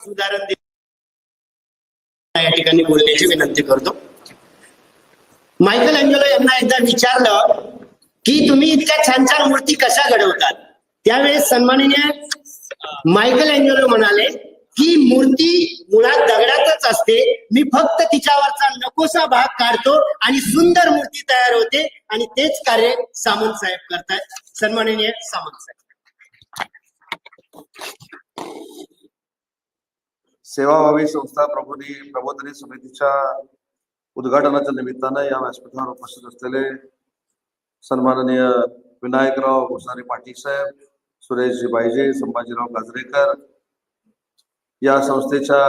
उदाहरण या ठिकाणी बोलण्याची विनंती करतो. मायकल अँजेलो यांना एकदा विचारलं की तुम्ही इतक्या छान छान मूर्ती कशा घडवतात? त्यावेळेस सन्माननीय मायकल अँजेलो म्हणाले की मूर्ती मुळात दगडातच असते. मी फक्त तिच्यावरचा नकोसा भाग काढतो आणि सुंदर मूर्ती तयार होते आणि तेच कार्य सामंत साहेब करतायत. सन्माननीय सामंत साहेब. सेवाभावी संस्था प्रबोधी प्रबोधनी समितीच्या उद्घाटनाच्या निमित्तानं या व्यासपीठावर उपस्थित असलेले सन्माननीय विनायकराव भुसारी पाटील साहेब सुरेशजी बायजे संभाजीराव गाजरेकर या संस्थेच्या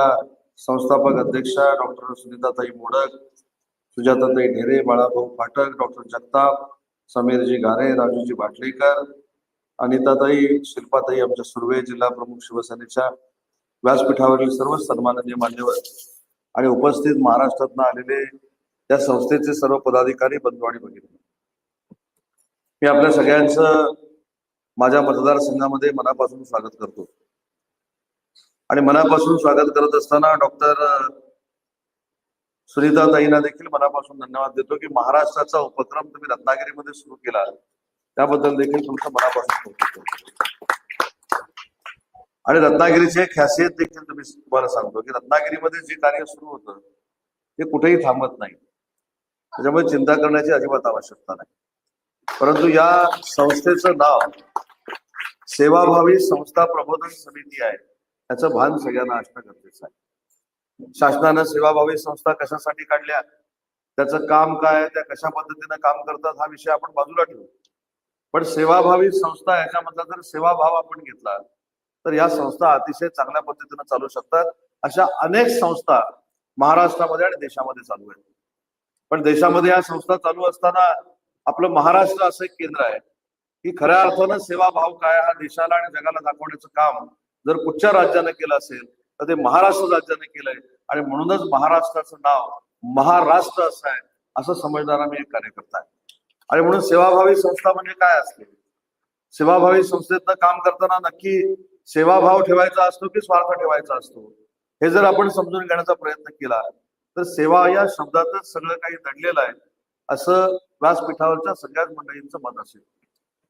संस्थापक अध्यक्षा डॉक्टर सुनीताताई मोडक सुजाताताई ढेरे बाळाभाऊ फाटक डॉक्टर जगताप समीरजी गारे राजूजी बाटलेकर अनिताताई शिल्पाताई आमच्या सुर्वे जिल्हा प्रमुख शिवसेनेच्या व्यासपीठावरील सर्व सन्माननीय मान्यवर आणि उपस्थित महाराष्ट्रातनं आलेले त्या संस्थेचे सर्व पदाधिकारी बंधू आणि भगिनी. मी आपल्या सगळ्यांचं माझ्या मतदारसंघामध्ये मनापासून स्वागत करतो. आणि मनापासून स्वागत करत असताना डॉक्टर सुनीता ताईंना देखील मनापासून धन्यवाद देतो की महाराष्ट्राचा उपक्रम तुम्ही रत्नागिरीमध्ये सुरू केला. त्याबद्दल देखील तुमचं मनापासून कौतुक करतो आणि रत्नागिरीची एक खासियत देखील तुम्ही तुम्हाला सांगतो की रत्नागिरीमध्ये जे कार्य सुरू होतं ते कुठेही थांबत नाही. त्याच्यामुळे चिंता करण्याची अजिबात आवश्यकता नाही. परंतु या संस्थेचं नाव सेवाभावी संस्था प्रबोधन समिती आहे याचं भान सगळ्यांना असणं गरजेचं आहे. शासनानं सेवाभावी संस्था कशासाठी काढल्या? त्याचं काम काय त्या कशा पद्धतीनं काम करतात? हा विषय आपण बाजूला ठेवू. पण सेवाभावी संस्था याच्यामधला जर सेवाभाव आपण घेतला तर या संस्था अतिशय चांगल्या पद्धतीनं चालू शकतात. अशा अनेक संस्था महाराष्ट्रामध्ये आणि देशामध्ये चालू आहेत. पण देशामध्ये या संस्था चालू असताना आपलं महाराष्ट्र असं एक केंद्र आहे की खऱ्या अर्थानं सेवाभाव काय हा देशाला आणि जगाला दाखवण्याचं काम जर कुठच्या राज्यानं केलं असेल तर ते महाराष्ट्र राज्याने केलंय. आणि म्हणूनच महाराष्ट्राचं नाव महाराष्ट्र असं आहे असं समजणारा मी एक कार्यकर्ता आहे. आणि म्हणून सेवाभावी संस्था म्हणजे काय असते? सेवाभावी संस्थेतनं काम करताना नक्की सेवाभाव ठेवायचा असतो की स्वार्थ ठेवायचा असतो? हे जर आपण समजून घेण्याचा प्रयत्न केला तर सेवा या शब्दातच सगळं काही दडलेलं आहे असं व्यासपीठावरच्या सगळ्याच मंडळींचं मत असेल.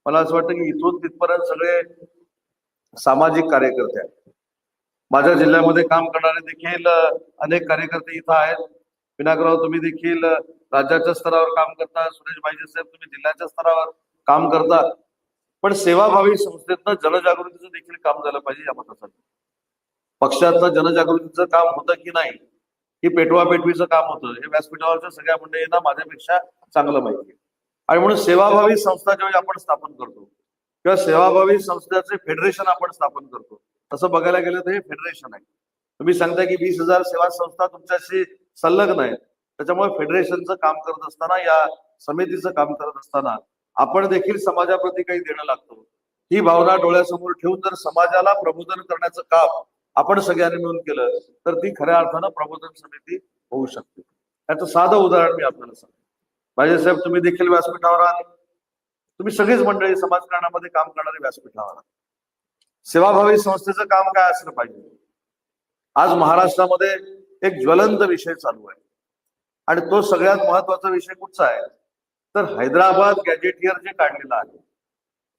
मला असं वाटतं की इथून तिथपर्यंत सगळे सामाजिक कार्यकर्ते आहेत. माझ्या जिल्ह्यामध्ये काम करणारे देखील अनेक कार्यकर्ते इथं आहेत. विनायकराव तुम्ही देखील राज्याच्या स्तरावर काम करता. सुरेश भाईजी साहेब तुम्ही जिल्ह्याच्या स्तरावर काम करता. पण सेवाभावी संस्थेतनं जनजागृतीचं देखील काम झालं पाहिजे या मतासाठी. पक्षातलं जनजागृतीचं काम होतं की नाही ही पेटवा पेटवीचं काम होतं हे व्यासपीठावरच्या सगळ्या मंडळींना माझ्यापेक्षा चांगलं माहिती आहे. आणि म्हणून सेवाभावी संस्था ज्यावेळी आपण स्थापन करतो किंवा सेवाभावी संस्थेचे फेडरेशन आपण स्थापन करतो तसं बघायला गेलं तर हे फेडरेशन आहे. तुम्ही सांगता की वीस हजार सेवा संस्था तुमच्याशी संलग्न आहेत त्याच्यामुळे फेडरेशनचं काम करत असताना या समितीचं काम करत असताना आपण देखील समाजाप्रती काही देणं लागतो. ही भावना डोळ्यासमोर ठेवून जर समाजाला प्रबोधन करण्याचं काम आपण सगळ्यांनी मिळून केलं तर ती खऱ्या अर्थानं प्रबोधन समिती होऊ शकते. याचं साधं उदाहरण मी आपल्याला सांगतो. बाजे साहेब तुम्ही देखील व्यासपीठावर आहात. तुम्ही सगळीच मंडळी समाजकारणामध्ये काम करणारे व्यासपीठावर आहात. सेवाभावी संस्थेचं काम काय असलं पाहिजे? आज महाराष्ट्रामध्ये एक ज्वलंत विषय चालू आहे. आणि तो सगळ्यात महत्त्वाचा विषय कुठचा आहे? तर हैदराबाद गॅजेटियर जे काढलेलं आहे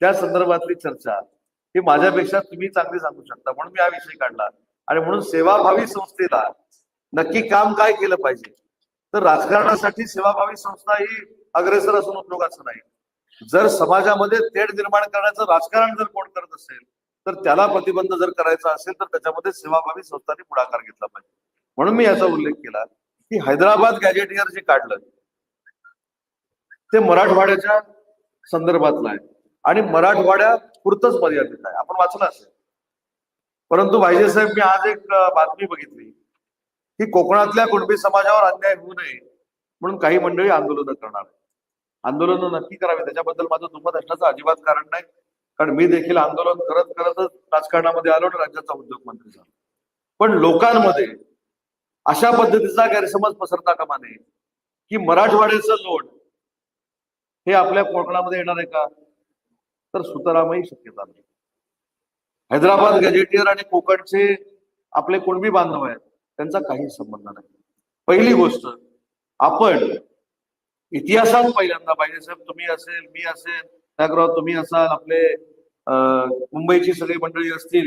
त्या संदर्भातली चर्चा ही माझ्यापेक्षा तुम्ही चांगली सांगू शकता म्हणून मी हा विषय काढला. आणि म्हणून सेवाभावी संस्थेला नक्की काम काय केलं पाहिजे? तर राजकारणासाठी सेवाभावी संस्था ही अग्रेसर असून उपयोगाचं नाही. जर समाजामध्ये तेढ निर्माण करण्याचं राजकारण जर कोण करत असेल तर त्याला प्रतिबंध जर करायचा असेल तर त्याच्यामध्ये सेवाभावी संस्थांनी पुढाकार घेतला पाहिजे. म्हणून मी याचा उल्लेख केला की हैदराबाद गॅजेटियर जे काढलं ते मराठवाड्याच्या संदर्भातलं आहे. आणि मराठवाड्या पुरतच मर्यादित आहे. आपण वाचलं असेल. परंतु भाईजे साहेब मी आज एक बातमी बघितली. की कोकणातल्या कुणबी समाजावर अन्याय होऊ नये म्हणून काही मंडळी आंदोलनं करणार आहे आंदोलनं नक्की करावी. त्याच्याबद्दल माझं दुमत असण्याचं अजिबात कारण नाही. कारण मी देखील आंदोलन करत करतच राजकारणामध्ये आलो आणि राज्याचा उद्योग मंत्री झालो. पण लोकांमध्ये अशा पद्धतीचा गैरसमज पसरता कामा नये. की मराठवाड्याचं लोड हे आपल्या कोकणामध्ये येणार आहे का? तर सुतारामही शक्यता नाही. हैदराबाद गॅजेटियर आणि कोकणचे आपले कुणबी बांधव आहेत त्यांचा काही संबंध नाही. पहिली गोष्ट आपण इतिहासात पहिल्यांदा पाहिजे साहेब तुम्ही असेल मी असेल त्यागराव तुम्ही असाल आपले मुंबईची सगळी मंडळी असतील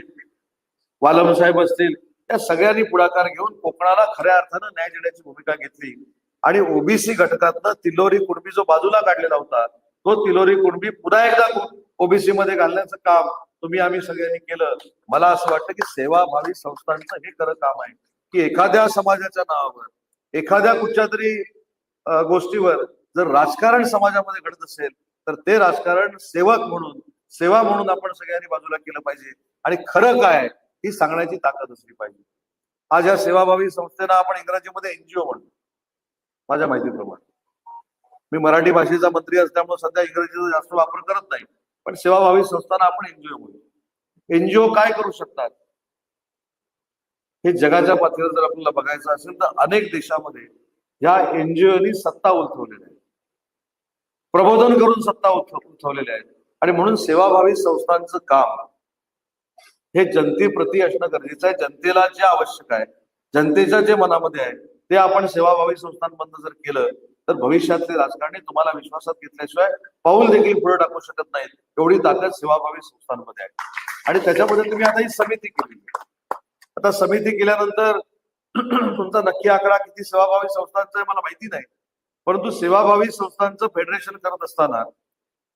वालम साहेब असतील या सगळ्यांनी पुढाकार घेऊन कोकणाला खऱ्या अर्थानं न्याय देण्याची भूमिका घेतली. आणि ओबीसी घटकातनं तिलोरी कुणबी जो बाजूला काढलेला होता तो तिलोरी कुणबी पुन्हा एकदा ओबीसी मध्ये घालण्याचं काम तुम्ही आम्ही सगळ्यांनी केलं. मला असं वाटतं की सेवाभावी संस्थांचं हे खरं काम आहे की एखाद्या समाजाच्या नावावर एखाद्या कुठच्या तरी गोष्टीवर जर राजकारण समाजामध्ये घडत असेल तर ते राजकारण सेवक म्हणून सेवा म्हणून आपण सगळ्यांनी बाजूला केलं पाहिजे. आणि खरं काय ही सांगण्याची ताकद असली पाहिजे. आज या सेवाभावी संस्थेला आपण इंग्रजीमध्ये एनजीओ म्हणतो. माझ्या माहितीप्रमाणे. मी मराठी भाषेचा मंत्री असल्यामुळे सध्या इंग्रजीचा जास्त वापर करत नाही. पण सेवाभावी संस्थांना आपण एनजीओ म्हणतो. एनजीओ काय करू शकतात? हे जगाच्या पातळीवर जर आपल्याला बघायचं असेल तर अनेक देशामध्ये या एनजीओनी सत्ता उलथवलेल्या आहेत प्रबोधन करून सत्ता उलथवलेल्या आहेत आणि म्हणून सेवाभावी संस्थांचं काम हे जनतेप्रती असणं गरजेचं आहे. जनतेला जे आवश्यक आहे जनतेच्या जे मनामध्ये आहे ते आपण सेवाभावी संस्थांबद्दल जर केलं तर भविष्यातले राजकारणी तुम्हाला विश्वासात घेतल्याशिवाय पाऊल देखील पुढे टाकू शकत नाहीत. एवढी ताकद सेवाभावी संस्थांमध्ये आहे. आणि त्याच्यामध्ये तुम्ही आता ही समिती केली. आता समिती केल्यानंतर तुमचा नक्की आकडा किती सेवाभावी संस्थांचा आहे मला माहिती नाही. परंतु सेवाभावी संस्थांचं फेडरेशन करत असताना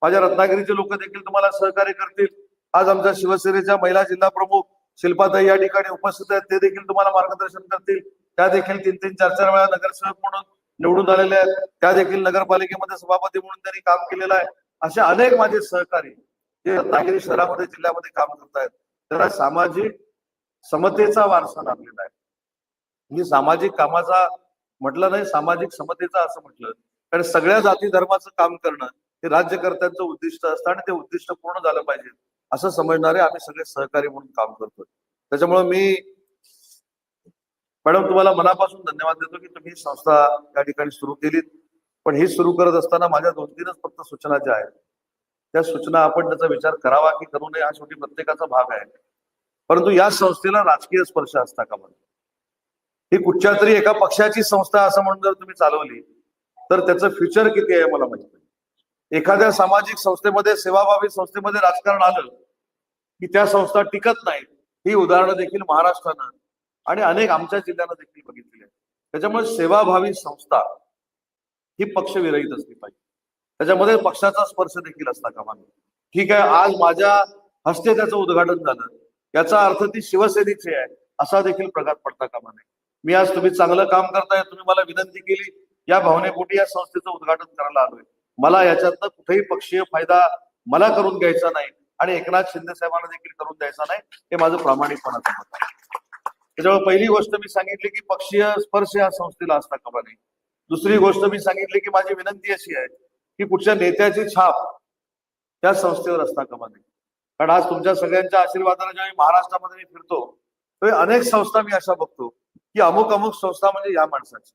माझ्या रत्नागिरीचे लोक देखील तुम्हाला सहकार्य करतील. आज आमच्या शिवसेनेच्या महिला जिल्हा प्रमुख शिल्पाताई या ठिकाणी उपस्थित आहेत. ते देखील तुम्हाला मार्गदर्शन करतील. त्या देखील तीन तीन चार चार वेळा नगरसेवक म्हणून निवडून आलेले आहेत. त्या देखील नगरपालिकेमध्ये सभापती म्हणून त्यांनी काम केलेलं आहे. असे अनेक माझे सहकारी जे रत्नागिरी शहरामध्ये जिल्ह्यामध्ये काम करतायत. त्याला सामाजिक समतेचा वारसा लाभलेला आहे. मी सामाजिक कामाचा म्हटलं नाही सामाजिक समतेचा असं म्हटलं. कारण सगळ्या जाती धर्माचं काम करणं हे राज्यकर्त्यांचं उद्दिष्ट असतं आणि ते उद्दिष्ट पूर्ण झालं पाहिजे. असं समजणारे आम्ही सगळे सहकारी म्हणून काम करतोय. त्याच्यामुळे मी मॅडम तुम्हाला मनापासून धन्यवाद देतो की तुम्ही ही संस्था या ठिकाणी सुरू केलीत. पण ही सुरू करत असताना माझ्या दोन तीनच फक्त सूचना ज्या आहेत त्या सूचना आपण त्याचा विचार करावा की करू नये हा शेवटी प्रत्येकाचा भाग आहे. परंतु या संस्थेला राजकीय स्पर्श असता का म्हणजे ही कुठच्या तरी एका पक्षाची संस्था असं म्हणून जर तुम्ही चालवली तर त्याचं फ्युचर किती आहे मला माहिती एखाद्या सामाजिक संस्थेमध्ये सेवाभावी संस्थेमध्ये राजकारण आलं की त्या संस्था टिकत नाहीत. ही उदाहरणं देखील महाराष्ट्रानं आणि अनेक आमच्या जिल्ह्यानं देखील बघितलेली आहेत. त्याच्यामुळे सेवाभावी संस्था ही पक्षविरहित असली पाहिजे. त्याच्यामध्ये पक्षाचा स्पर्श देखील असता कामा नये. ठीक आहे आज माझ्या हस्ते त्याचं उद्घाटन झालं. याचा अर्थ ती शिवसेनेची आहे असा देखील प्रघात पडता कामा नये. मी आज तुम्ही चांगलं काम करताय तुम्ही मला विनंती केली या भावनेपोटी या संस्थेचं उद्घाटन करायला आलोय. मला याच्यातनं कुठेही पक्षीय फायदा मला करून घ्यायचा नाही आणि एकनाथ शिंदे साहेबांना देखील करून द्यायचा नाही हे माझं प्रामाणिकपणाचं मत आहे. त्याच्यामुळे पहिली गोष्ट मी सांगितली की पक्षीय स्पर्श या संस्थेला असता कामा नाही दुसरी गोष्ट मी सांगितली की माझी विनंती अशी आहे की कुठच्या नेत्याची छाप त्या संस्थेवर असता कामा नाही कारण आज तुमच्या सगळ्यांच्या आशीर्वादाने जेव्हा मी महाराष्ट्रामध्ये मी फिरतो तेव्हा अनेक संस्था मी अशा बघतो की अमुक अमुक संस्था म्हणजे या माणसाची.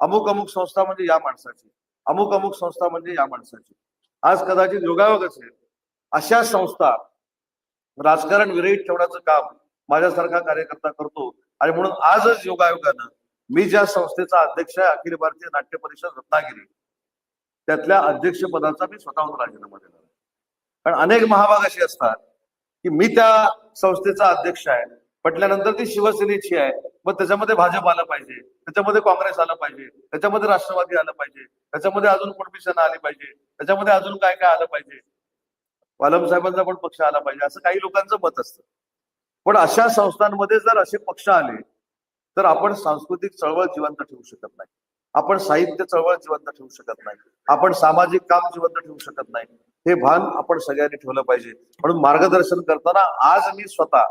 अमुक अमुक संस्था म्हणजे या माणसाची. अमुक अमुक संस्था म्हणजे या माणसाची. आज कदाचित योगायोग असेल अशा संस्था राजकारण विरहित ठेवण्याचं काम माझ्यासारखा कार्यकर्ता करतो. आणि म्हणून आजच योगायोगानं मी ज्या संस्थेचा अध्यक्ष आहे अखिल भारतीय नाट्य परिषद रत्नागिरी त्यातल्या अध्यक्षपदाचा मी स्वतःहून राजीनामा देणार आहे. कारण अनेक महाभाग असे असतात की मी त्या संस्थेचा अध्यक्ष आहे म्हटल्यानंतर ती शिवसेनेची आहे मग त्याच्यामध्ये भाजप आलं पाहिजे त्याच्यामध्ये काँग्रेस आलं पाहिजे त्याच्यामध्ये राष्ट्रवादी आलं पाहिजे त्याच्यामध्ये अजून कुणबी सेना आली पाहिजे त्याच्यामध्ये अजून काय काय आलं पाहिजे? पालम साहेबांचा पण पक्ष आला पाहिजे असं काही लोकांचं मत असतं. पण अशा संस्थांमध्ये जर असे पक्ष आले तर आपण सांस्कृतिक चळवळ जिवंत ठेवू शकत नाही. आपण साहित्य चळवळ जिवंत ठेवू शकत नाही. आपण सामाजिक काम जिवंत ठेवू शकत नाही. हे भान आपण सगळ्यांनी ठेवलं पाहिजे. म्हणून मार्गदर्शन करताना आज मी स्वतः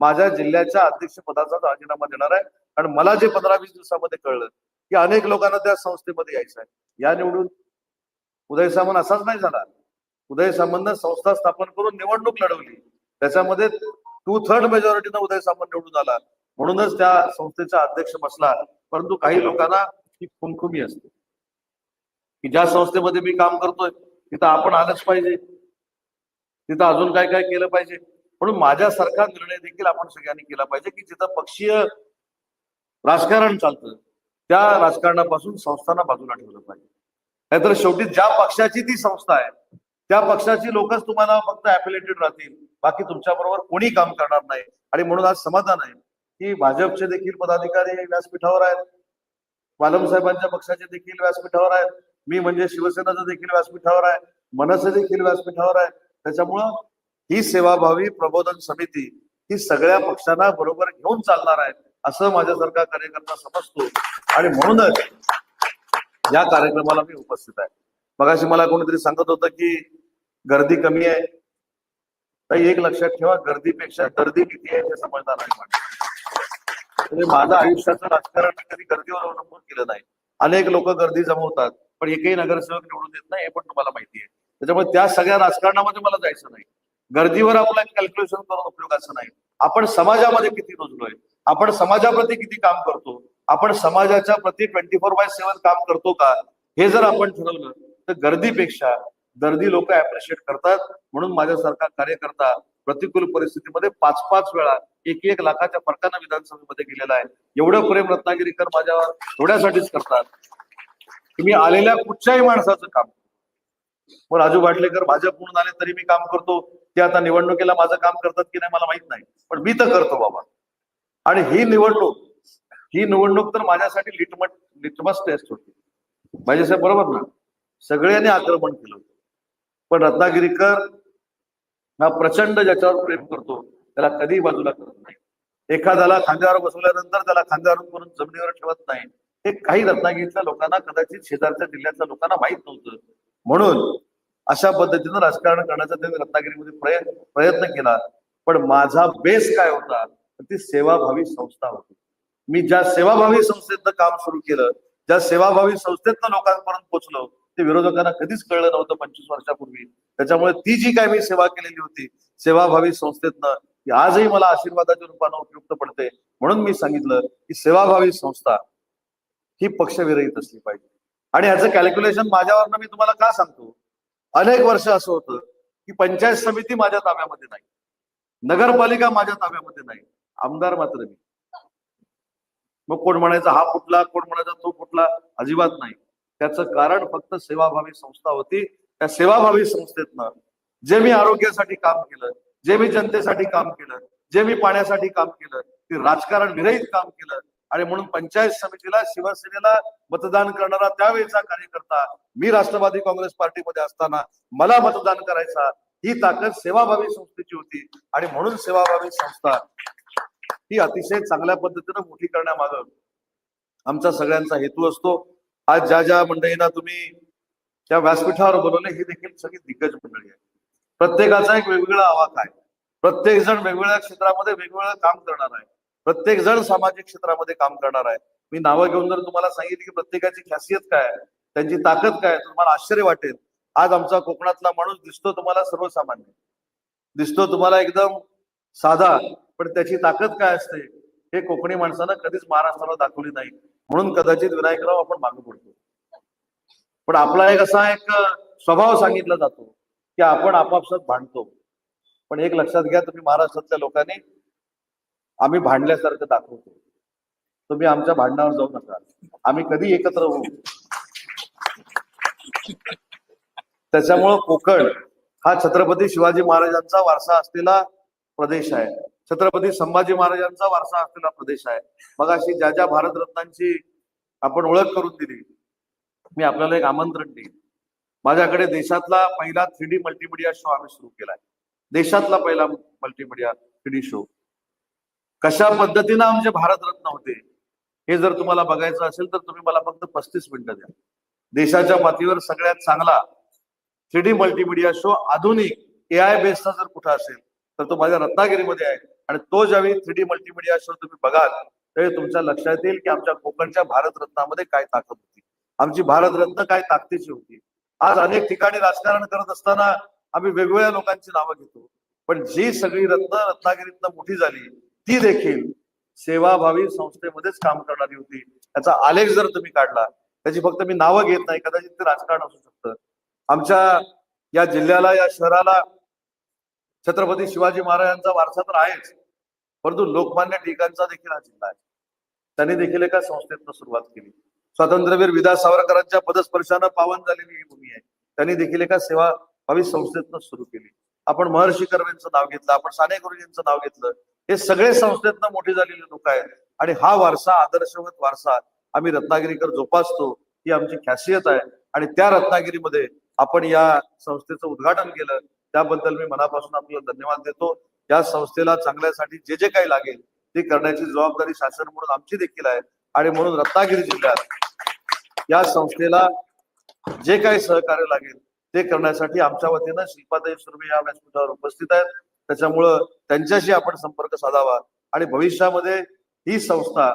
माझ्या जिल्ह्याच्या अध्यक्षपदाचा राजीनामा देणार आहे. कारण मला जे पंधरा वीस दिवसामध्ये कळलं की अनेक लोकांना त्या संस्थेमध्ये यायचं आहे. या निवडून उदय सामंत असाच नाही झाला. उदय सामंतनं संस्था स्थापन करून निवडणूक लढवली. त्याच्यामध्ये टू थर्ड मेजॉरिटीनं उदय सामंत निवडून आला. म्हणूनच त्या संस्थेचा अध्यक्ष बसला. परंतु काही लोकांना ही खुमखुमी असते. की ज्या संस्थेमध्ये मी काम करतोय तिथं आपण आलंच पाहिजे. तिथं अजून काय काय केलं पाहिजे? म्हणून माझ्यासारखा निर्णय देखील आपण सगळ्यांनी केला पाहिजे की जिथं पक्षीय राजकारण चालतं त्या राजकारणापासून संस्थांना बाजूला ठेवलं पाहिजे. नाहीतर शेवटी ज्या पक्षाची ती संस्था आहे त्या पक्षाची लोकच तुम्हाला फक्त अफिलेटेड राहतील. बाकी तुमच्या बरोबर कोणी काम करणार नाही. आणि म्हणून आज समाधान आहे की भाजपचे देखील पदाधिकारी व्यासपीठावर आहेत. पालम साहेबांच्या पक्षाचे देखील व्यासपीठावर आहेत. मी म्हणजे शिवसेनाचं देखील व्यासपीठावर आहे. मनसे देखील व्यासपीठावर आहे. त्याच्यामुळं ही सेवाभावी प्रबोधन समिती ही सगळ्या पक्षांना बरोबर घेऊन चालणार आहे असं माझ्यासारखा कार्यकर्ता समजतो. आणि म्हणूनच या कार्यक्रमाला मी उपस्थित आहे. मगाशी मला कोणीतरी सांगत होतं की गर्दी कमी आहे. तर एक लक्षात ठेवा गर्दीपेक्षा गर्दी किती आहे हे समजणार नाही म्हणजे माझं आयुष्याचं राजकारण मी कधी गर्दीवर अवलंबून केलं नाही. अनेक लोक गर्दी जमवतात पण एकही नगरसेवक निवडून देत नाही हे पण तुम्हाला माहिती आहे. त्याच्यामुळे त्या सगळ्या राजकारणामध्ये मला जायचं नाही. गर्दीवर आपलं कॅल्क्युलेशन करून उपयोगाचं नाही. आपण समाजामध्ये किती रुजलोय? आपण समाजाप्रती किती काम करतो? आपण समाजाच्या प्रती ट्वेंटी फोर बाय सेव्हन काम करतो का? हे जर आपण ठरवलं तर गर्दीपेक्षा गर्दी लोक अप्रिशिएट करतात. म्हणून माझ्यासारखा कार्यकर्ता प्रतिकूल परिस्थितीमध्ये पाच पाच वेळा एक एक लाखाच्या फरकानं विधानसभेमध्ये गेलेला आहे. एवढं प्रेम रत्नागिरीकर माझ्यावर थोड्यासाठीच करतात. तुम्ही आलेल्या कुठच्याही माणसाचं काम मग राजू भाटलेकर भाजप म्हणून आले तरी मी काम करतो. ते आता निवडणुकीला माझं काम करतात की नाही मला माहीत नाही. पण मी तर करतो बाबा. आणि ही निवडणूक ही निवडणूक तर माझ्यासाठी लिटमट लिटमस टेस्ट होती. माझे साहेब बरोबर ना? सगळ्यांनी आक्रमण केलं होतं. पण रत्नागिरीकर हा प्रचंड ज्याच्यावर प्रेम करतो त्याला कधीही बाजूला करत नाही. एखाद्याला खांद्यावर बसवल्यानंतर त्याला खांद्यावर करून जमिनीवर ठेवत नाही. हे काही रत्नागिरीतल्या लोकांना कदाचित शेजारच्या जिल्ह्यातल्या लोकांना माहीत नव्हतं. म्हणून अशा पद्धतीनं राजकारण करण्याचा त्यांनी रत्नागिरीमध्ये प्रयत्न प्रयत्न केला. पण माझा बेस काय होता? ती सेवाभावी संस्था होती. मी ज्या सेवाभावी संस्थेतनं काम सुरू केलं ज्या सेवाभावी संस्थेतनं लोकांपर्यंत पोहोचलो ते विरोधकांना कधीच कळलं नव्हतं पंचवीस वर्षापूर्वी. त्याच्यामुळे ती जी काय मी सेवा केलेली होती सेवाभावी संस्थेतनं ती आजही मला आशीर्वादाच्या रूपानं उपयुक्त पडते. म्हणून मी सांगितलं की सेवाभावी संस्था ही पक्षविरहित असली पाहिजे. आणि ह्याचं कॅल्क्युलेशन माझ्यावरनं मी तुम्हाला का सांगतो? अनेक वर्ष असं होतं की पंचायत समिती माझ्या ताब्यामध्ये नाही. नगरपालिका माझ्या ताब्यामध्ये नाही. आमदार मात्र मी. मग कोण म्हणायचं हा फुटला कोण म्हणायचा तो फुटला अजिबात नाही. त्याचं कारण फक्त सेवाभावी संस्था होती. त्या सेवाभावी संस्थेतनं जे मी आरोग्यासाठी काम केलं जे मी जनतेसाठी काम केलं जे मी पाण्यासाठी काम केलं ते राजकारण विरहित काम केलं आणि म्हणून पंचायत समितीला शिवसेनेला मतदान करणारा त्यावेळेचा कार्यकर्ता मी राष्ट्रवादी काँग्रेस पार्टीमध्ये असताना मला मतदान करायचा ही ताकद सेवाभावी संस्थेची होती. आणि म्हणून सेवाभावी संस्था ही अतिशय चांगल्या पद्धतीनं मोठी करण्यामागं आमचा सगळ्यांचा हेतू असतो. आज ज्या ज्या मंडळींना तुम्ही त्या व्यासपीठावर बोलवले ही देखील सगळी दिग्गज मंडळी आहे प्रत्येकाचा एक वेगवेगळा आवाज आहे. प्रत्येक जण वेगवेगळ्या क्षेत्रामध्ये वेगवेगळं काम करणार आहे. प्रत्येक जण सामाजिक क्षेत्रामध्ये काम करणार आहे. मी नावं घेऊन जर तुम्हाला सांगितलं की प्रत्येकाची खासियत काय आहे त्यांची ताकद काय तुम्हाला आश्चर्य वाटेल. आज आमचा कोकणातला माणूस दिसतो तुम्हाला सर्वसामान्य. दिसतो तुम्हाला एकदम साधा पण त्याची ताकद काय असते हे कोकणी माणसानं कधीच महाराष्ट्राला दाखवली नाही. म्हणून कदाचित विनायकराव आपण मागे पडतो. पण आपला एक असा एक स्वभाव सांगितला जातो की आपण आपापसात भांडतो. पण एक लक्षात घ्या तुम्ही महाराष्ट्रातल्या लोकांनी आम्ही भांडल्यासारखं दाखवतो. तुम्ही आमच्या भांडणावर जाऊ नका. आम्ही कधी एकत्र होऊ? त्याच्यामुळं कोकण हा छत्रपती शिवाजी महाराजांचा वारसा असलेला प्रदेश आहे. छत्रपती संभाजी महाराजांचा वारसा असलेला प्रदेश आहे. मग अशी ज्या ज्या भारतरत्नांची आपण ओळख करून दिली मी आपल्याला एक आमंत्रण देईन. माझ्याकडे देशातला पहिला थ्री डी मल्टीमीडिया शो आम्ही सुरू केलाय. देशातला पहिला मल्टीमीडिया थ्री डी शो कशा पद्धतीनं आमचे भारतरत्न होते हे जर तुम्हाला बघायचं असेल तर तुम्ही मला फक्त पस्तीस मिनिटं द्या. देशाच्या पातळीवर सगळ्यात चांगला थ्री डी मल्टीमिडिया शो आधुनिक ए आय बेसचा जर कुठं असेल तर तो माझ्या रत्नागिरीमध्ये आहे. आणि तो ज्यावेळी थ्री डी मल्टीमिडिया शो तुम्ही बघाल त्यावेळी तुमच्या लक्षात येईल की आमच्या कोकणच्या भारतरत्नामध्ये काय ताकद होती. आमची भारतरत्न काय ताकदीची होती. आज अनेक ठिकाणी राजकारण करत असताना आम्ही वेगवेगळ्या लोकांची नावं घेतो. पण जी सगळी रत्न रत्नागिरीतनं मोठी झाली ती देखील सेवाभावी संस्थेमध्येच काम करणारी होती. त्याचा आलेख जर तुम्ही काढला त्याची फक्त मी नावं घेत नाही कदाचित ते राजकारण असू शकतं. आमच्या या जिल्ह्याला या शहराला छत्रपती शिवाजी महाराजांचा वारसा तर आहेच परंतु लोकमान्य टिळकांचा देखील हा जिल्हा आहे. त्यांनी देखील एका संस्थेतनं सुरुवात केली. स्वातंत्र्यवीर विदा सावरकरांच्या पदस्पर्शानं पावन झालेली ही भूमी आहे. त्यांनी देखील एका सेवाभावी संस्थेतनं सुरू केली. आपण महर्षी कर्वेंचं नाव घेतलं आपण साने गुरुजींचं नाव घेतलं. हे सगळे संस्थेतनं मोठे झालेले लोक आहेत. आणि हा वारसा आदर्शवत वारसा आम्ही रत्नागिरीकर जोपासतो ही आमची खासियत आहे. आणि त्या रत्नागिरीमध्ये आपण या संस्थेचं उद्घाटन केलं त्याबद्दल मी मनापासून आपल्याला धन्यवाद देतो. या संस्थेला चांगल्यासाठी जे जे काही लागेल ते करण्याची जबाबदारी शासन म्हणून आमची देखील आहे. आणि म्हणून रत्नागिरी जिल्ह्यात या संस्थेला जे काही सहकार्य लागेल ते करण्यासाठी आमच्या वतीनं शिल्पाताई सुर्वे या व्यासपीठावर उपस्थित आहेत. त्याच्यामुळं त्यांच्याशी आपण संपर्क साधावा आणि भविष्यामध्ये ही संस्था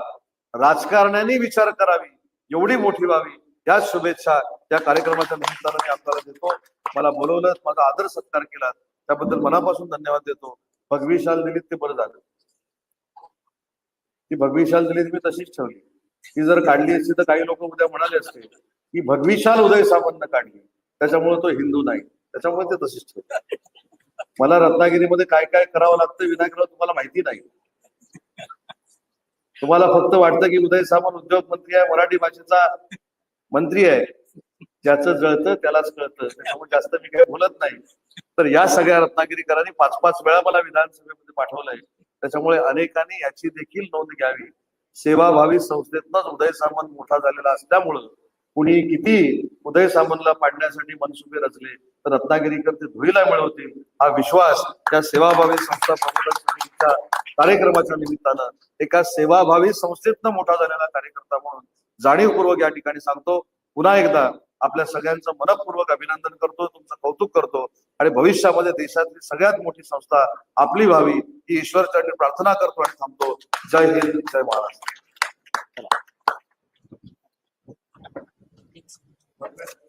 राजकारण्यांनी विचार करावी एवढी मोठी व्हावी. या शुभेच्छा या कार्यक्रमाच्या निमित्तानं मी आपल्याला देतो. मला बोलवलं माझा आदर सत्कार केला. त्याबद्दल मनापासून धन्यवाद देतो. भगवी शाल दिलीत ते बरं झालं. ती भगवी शाल दिलीत मी तशीच ठेवली. ती जर काढली असती तर काही लोक उद्या म्हणाले असते की भगवी शाल उदय सामंतनं काढली. त्याच्यामुळे तो हिंदू नाही. त्याच्यामुळे ते तशीच ठेवली. मला रत्नागिरीमध्ये काय काय करावं लागतं विनायकराव तुम्हाला माहिती नाही. तुम्हाला फक्त वाटतं की उदय सामंत उद्योग मंत्री आहे मराठी भाषेचा मंत्री आहे. ज्याचं जळतं त्यालाच कळतं. त्याच्यामुळे जास्त मी काही बोलत नाही. तर या सगळ्या रत्नागिरीकरांनी पाच पाच वेळा मला विधानसभेमध्ये पाठवलंय. त्याच्यामुळे अनेकांनी याची देखील नोंद घ्यावी. सेवाभावी संस्थेतनच उदय सामंत मोठा झालेला असल्यामुळं कुणी किती उदय सामंतला पाडण्यासाठी मनसुबे रचले तर रत्नागिरीकर ते धुळीला मिळवतील. हा विश्वास त्या सेवाभावी संस्था प्रबोधन कार्यक्रमाच्या निमित्तानं एका सेवाभावी संस्थेतनं मोठा झालेला कार्यकर्ता म्हणून जाणीवपूर्वक या ठिकाणी सांगतो. पुन्हा एकदा आपल्या सगळ्यांचं मनपूर्वक अभिनंदन करतो तुमचं कौतुक करतो आणि भविष्यामध्ये देशातली सगळ्यात मोठी संस्था आपली व्हावी ही ईश्वरचरणी प्रार्थना करतो आणि थांबतो. जय हिंद जय महाराष्ट्र. Right.